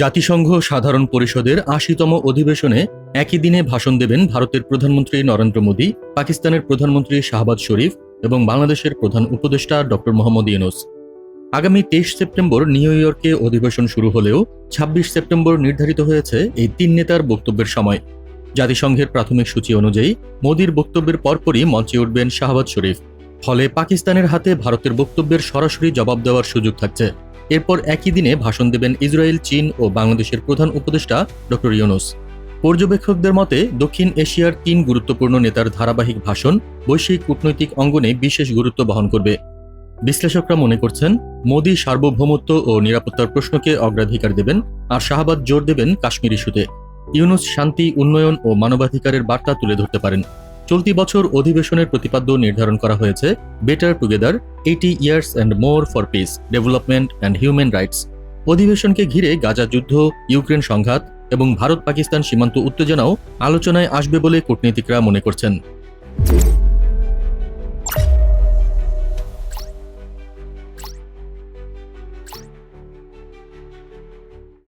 জাতিসংঘ সাধারণ পরিষদের আশিতম অধিবেশনে একই দিনে ভাষণ দেবেন ভারতের প্রধানমন্ত্রী নরেন্দ্র মোদী, পাকিস্তানের প্রধানমন্ত্রী শাহবাজ শরীফ এবং বাংলাদেশের প্রধান উপদেষ্টা ডক্টর মোহাম্মদ ইউনুস। আগামী তেইশ সেপ্টেম্বর নিউ ইয়র্কে অধিবেশন শুরু হলেও ২৬ সেপ্টেম্বর নির্ধারিত হয়েছে এই তিন নেতার বক্তব্যের সময়। জাতিসংঘের প্রাথমিক সূচি অনুযায়ী মোদীর বক্তব্যের পরপরই মঞ্চে উঠবেন শাহবাজ শরীফ। ফলে পাকিস্তানের হাতে ভারতের বক্তব্যের সরাসরি জবাব দেওয়ার সুযোগ থাকছে। এরপর একই দিনে ভাষণ দেবেন ইসরায়েল, চীন ও বাংলাদেশের প্রধান উপদেষ্টা ডক্টর ইউনুস। পর্যবেক্ষকদের মতে, দক্ষিণ এশিয়ার তিন গুরুত্বপূর্ণ নেতার ধারাবাহিক ভাষণ বৈশ্বিক কূটনৈতিক অঙ্গনে বিশেষ গুরুত্ব বহন করবে। বিশ্লেষকরা মনে করছেন, মোদী সার্বভৌমত্ব ও নিরাপত্তার প্রশ্নকে অগ্রাধিকার দেবেন আর শাহবাজ জোর দেবেন কাশ্মীর ইস্যুতে। ইউনুস শান্তি, উন্নয়ন ও মানবাধিকারের বার্তা তুলে ধরতে পারেন। চলতি বছর অধিবেশনের প্রতিপাদ্য নির্ধারণ করা হয়েছে better together eighty years and more for peace development and human rights অধিবেশনকে ঘিরে গাজা যুদ্ধ, ইউক্রেন সংঘাত এবং ভারত পাকিস্তান সীমান্ত উত্তেজনাও আলোচনায় আসবে বলে কূটনীতিকরা মনে করছেন।